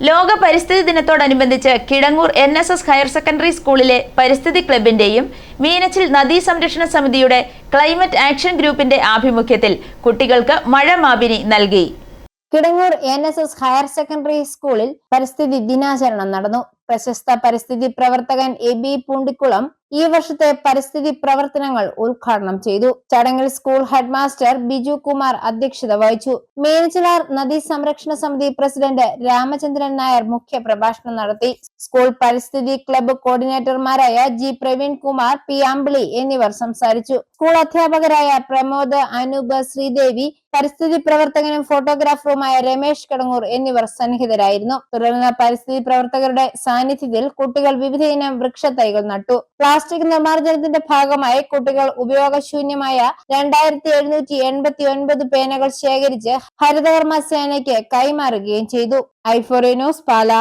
ലോക പരിസ്ഥിതി ദിനത്തോടനുബന്ധിച്ച് Kidangoor N S S higher secondary സ്കൂളിലെ പരിസ്ഥിതി ക്ലബിന്റെയും മീനച്ചിൽ നദീ സംരക്ഷണ സമിതിയുടെ ക്ലൈമറ്റ് ആക്ഷൻ ഗ്രൂപ്പിന്റെ ആഭിമുഖ്യത്തിൽ കുട്ടികൾക്ക് മഴ മാപിനി നൽകി. Kidangoor N S S higher secondary സ്കൂളിൽ പരിസ്ഥിതി ദിനാചരണം നടന്നു. പ്രശസ്ത പരിസ്ഥിതി പ്രവർത്തകൻ എ ബി പൂണ്ടിക്കുളം ഈ വർഷത്തെ പരിസ്ഥിതി പ്രവർത്തനങ്ങൾ ഉദ്ഘാടനം ചെയ്തു. ചടങ്ങിൽ സ്കൂൾ ഹെഡ്മാസ്റ്റർ ബിജു കുമാർ അധ്യക്ഷത വഹിച്ചു. മേനച്ചിലാർ നദീ സംരക്ഷണ സമിതി പ്രസിഡന്റ് രാമചന്ദ്രൻ നായർ മുഖ്യ പ്രഭാഷണം നടത്തി. സ്കൂൾ പരിസ്ഥിതി ക്ലബ്ബ് കോർഡിനേറ്റർമാരായ ജി പ്രവീൺ കുമാർ പി അമ്പിളി എന്നിവർ സംസാരിച്ചു. സ്കൂൾ അധ്യാപകരായ പ്രമോദ് അനൂപ് ശ്രീദേവി പരിസ്ഥിതി പ്രവർത്തകനും ഫോട്ടോഗ്രാഫറുമായ രമേശ് കടങ്ങൂർ എന്നിവർ സന്നിഹിതരായിരുന്നു. തുടർന്ന് പരിസ്ഥിതി പ്രവർത്തകരുടെ സാന്നിധ്യത്തിൽ കുട്ടികൾ വിവിധയിനം വൃക്ഷത്തൈകൾ നട്ടു. നിർമ്മാർജനത്തിന്റെ ഭാഗമായി കുട്ടികൾ ഉപയോഗശൂന്യമായ രണ്ടായിരത്തി എഴുന്നൂറ്റി എൺപത്തി ഒൻപത് പേനകൾ ശേഖരിച്ച് ഹരിതകർമ്മ സേനയ്ക്ക് കൈമാറുകയും ചെയ്തു. ഐഫോറി ന്യൂസ് പാല.